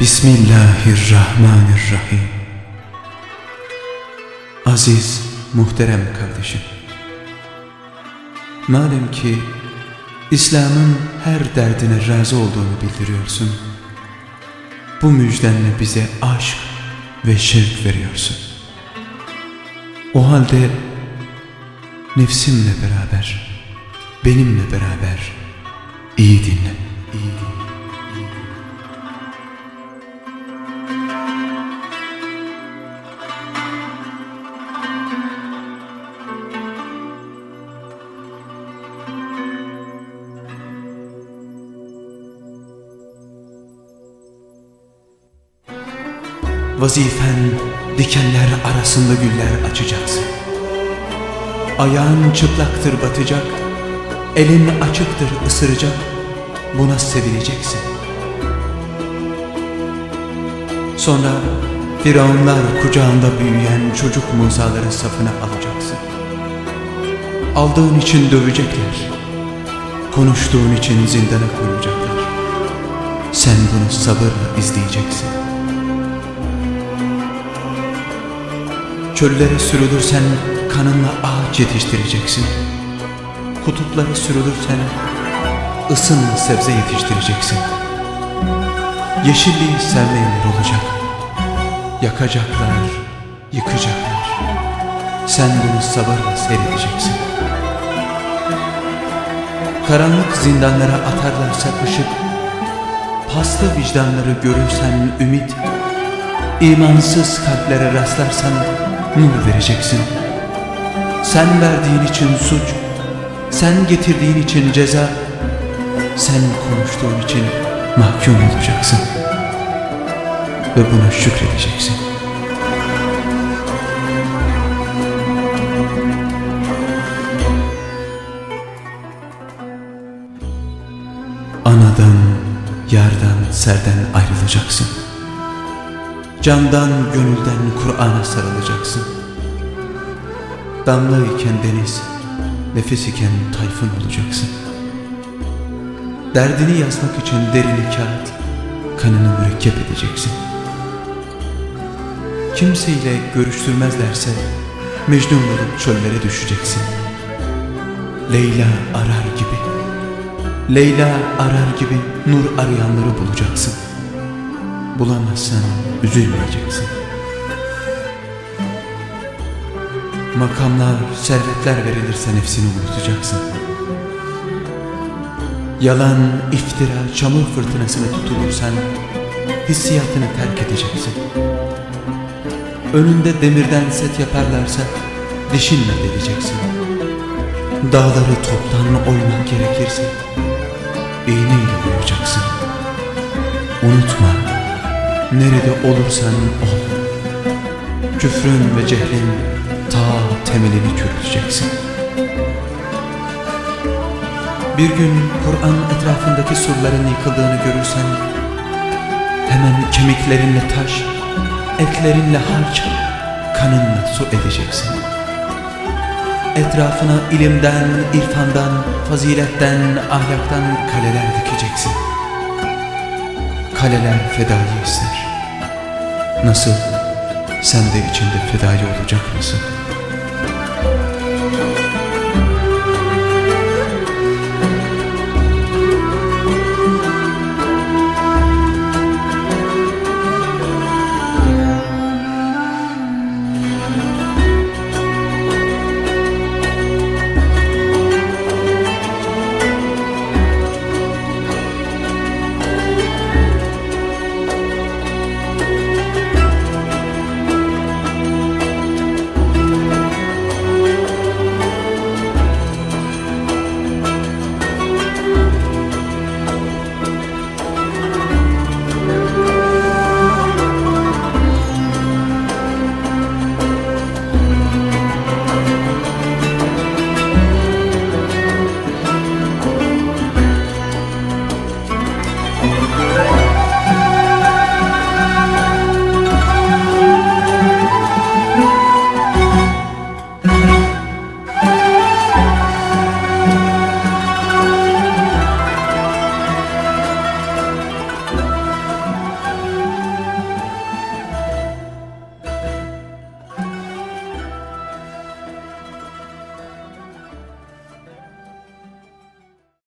Bismillahirrahmanirrahim. Aziz, muhterem kardeşim. Madem ki İslam'ın her derdine razı olduğunu bildiriyorsun, bu müjdenle bize aşk ve şevk veriyorsun. O halde nefsimle beraber, benimle beraber iyi dinle, Vazifen dikenler arasında güller açacaksın. Ayağın çıplaktır batacak, elin açıktır ısıracak, buna sevineceksin. Sonra Firavunlar kucağında büyüyen çocuk Musa'ların safına alacaksın. Aldığın için dövecekler, konuştuğun için zindana koyacaklar. Sen bunu sabırla izleyeceksin. Çöllere sürülürsen kanınla ağaç yetiştireceksin. Kutuplara sürülürsen ısınla sebze yetiştireceksin. Yeşilliği sevmeyenler olacak. Yakacaklar, yıkacaklar. Sen bunu sabırla seyredeceksin. Karanlık zindanlara atarlarsa ışık, paslı vicdanları görürsen ümit, imansız kalplere rastlarsan nur vereceksin. Sen verdiğin için suç, sen getirdiğin için ceza, sen konuştuğun için mahkum olacaksın. Ve buna şükredeceksin. Anadan, yardan, serden ayrılacaksın. Candan, gönülden Kur'an'a sarılacaksın. Damla iken deniz, nefes iken tayfun olacaksın. Derdini yazmak için derini kağıt, kanını mürekkep edeceksin. Kimseyle görüştürmezlerse Mecnun olup çöllere düşeceksin. Leyla arar gibi, Leyla arar gibi nur arayanları bulacaksın. Bulamazsan üzülmeyeceksin. Makamlar, servetler verilirse nefsini unutacaksın. Yalan, iftira, çamur fırtınasına tutulursan hissiyatını terk edeceksin. Önünde demirden set yaparlarsa dişinle deleceksin. Dağları toptan oymak gerekirse nerede olursan ol. Küfrün ve cehlin ta temelini çürüteceksin. Bir gün Kur'an etrafındaki surların yıkıldığını görürsen hemen kemiklerinle taş, etlerinle harç, kanınla su edeceksin. Etrafına ilimden, irfandan, faziletten, ahlaktan kaleler dikeceksin. Kaleler fedayı ister. Nasıl? Sen de içinde fedayı olacak mısın?